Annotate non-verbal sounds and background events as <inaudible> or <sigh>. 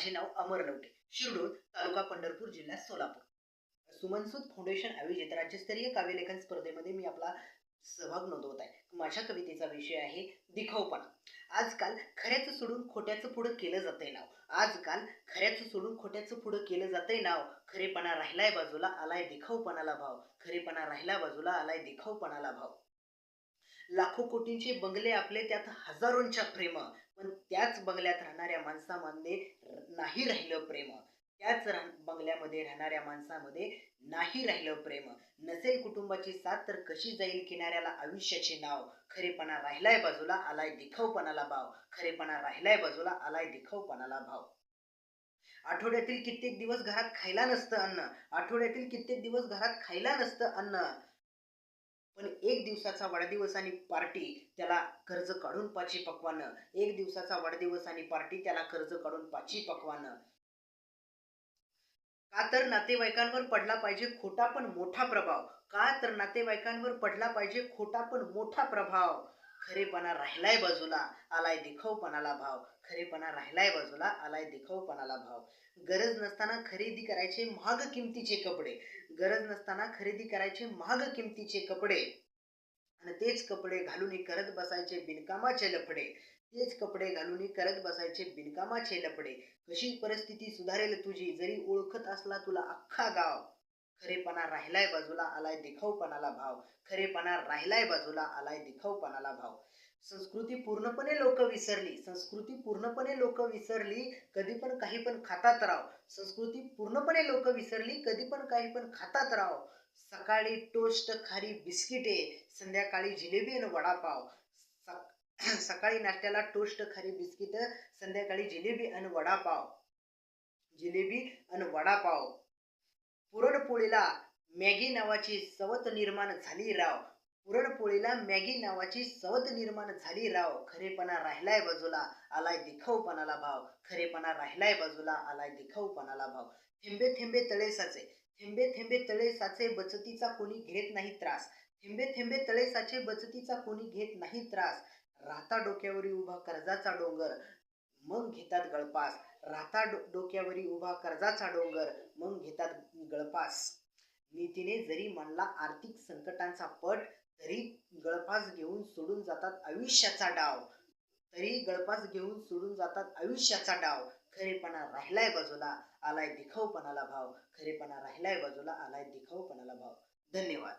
माझे नाव अमर नवटे शिरडूर तालुका पंढरपूर जिल्हा सोलापूर. सुमनसूद फाउंडेशन आयोजित राज्यस्तरीय काव्यलेखन स्पर्धेमध्ये मी आपला सहभाग नोंदवत आहे. माझ्या कवितेचा विषय आहे दिखाऊपणा. आजकाल खऱ्याचं सोडून खोट्याचं पुढं केलं जातंय नाव. आजकाल खऱ्याचं सोडून खोट्याचं पुढं केलं जातंय नाव. खरेपणा राहिलाय बाजूला आलाय दिखाऊपणाला भाव. खरेपणा राहिला बाजूला आलाय दिखाऊपणाला भाव. लाखो कोटींचे बंगले आपले त्यात हजारोंच्या प्रेम. पण त्याच बंगल्यात राहणाऱ्या माणसामध्ये नाही राहिलं प्रेम. त्याच राह- बंगल्यामध्ये राहणाऱ्या माणसामध्ये नाही राहिलं प्रेम. नसेल कुटुंबाची साथ तर कशी जाईल किनाऱ्याला आयुष्याचे नाव? खरेपणा राहिलाय बाजूला आलाय दिखाऊपणाला भाव. खरेपणा राहिलाय बाजूला आलाय दिखाऊपणाला भाव. आठवड्यातील कित्येक दिवस घरात खायला नसतं अन्न. आठवड्यातील कित्येक दिवस घरात खायला नसतं अन्न. पण एक दिवसाचा वाढदिवस आणि पार्टी त्याला कर्ज काढून पाची पकवानं. एक दिवसाचा वाढदिवस आणि पार्टी त्याला कर्ज काढून पाची पकवानं. का तर नातेवाईकांवर पडला पाहिजे खोटा पण मोठा प्रभाव. का तर नातेवाईकांवर पडला पाहिजे खोटा पण मोठा प्रभाव. खरेपणा राहिलाय बाजूला आलाय दिखाऊपणाला भाव. खरेपणा राहिलाय बाजूला आलाय दिखाऊपणाला भाव. गरज नसताना खरेदी करायचे महाग किमतीचे कपडे. गरज नसताना खरेदी करायचे महाग किमतीचे कपडे. आणि तेच कपडे घालून करत बसायचे बिनकामाचे लफडे. तेच कपडे घालून करत बसायचे बिनकामाचे लफडे. कशी परिस्थिती सुधारेल तुझी? जरी ओळखत असला तुला अख्खा गाव. खरेपणा राहिलाय बाजूला आलाय दिखाऊपणाला भाव. खरेपणा राहिलाय बाजूला आलाय दिखाऊपणाला भाव. संस्कृती पूर्णपणे लोक विसरली. संस्कृती पूर्णपणे लोक विसरली कधी पण काही पण खातात राव. संस्कृती पूर्णपणे लोक विसरली कधी पण काही पण खातात राव. सकाळी टोस्ट खारी बिस्किटे संध्याकाळी जिलेबी आणि वडापाव. <clears throat> सकाळी नाश्त्याला टोस्ट खारी बिस्किट संध्याकाळी जिलेबी आणि वडापाव. जिलेबी आणि वडापाव. पुरणपोळीला मॅगी नावाची सवत निर्माण झाली राव. पुरणपोळीला मॅगी नावाची सवत निर्माण झाली राव. खरेपणा राहिलाय बाजूला आलाय दिखाऊपणाला भाव. खरेपणा राहिलाय बाजूला आलाय दिखाऊपणाला भाव. थेंबे थेंबे तळे साचे. थेंबे थेंबे तळे साचे बचतीचा कोणी घेत नाही त्रास. थेंबे थेंबे तळे साचे बचतीचा कोणी घेत नाही त्रास. राहता डोक्यावरी उभा कर्जाचा डोंगर. मग घेतात गळपास. राहता डो डोक्यावरी उभा कर्जाचा डोंगर मग घेतात गळपास. नीतीने जरी मांडला आर्थिक संकटांचा पट तरी गळपास घेऊन सोडून जातात आयुष्याचा डाव. तरी गळपास घेऊन सोडून जातात आयुष्याचा डाव. खरेपणा राहिलाय बाजूला आलाय दिखाऊपणाला भाव. खरेपणा राहिलाय बाजूला आलाय दिखाऊपणाला भाव. धन्यवाद.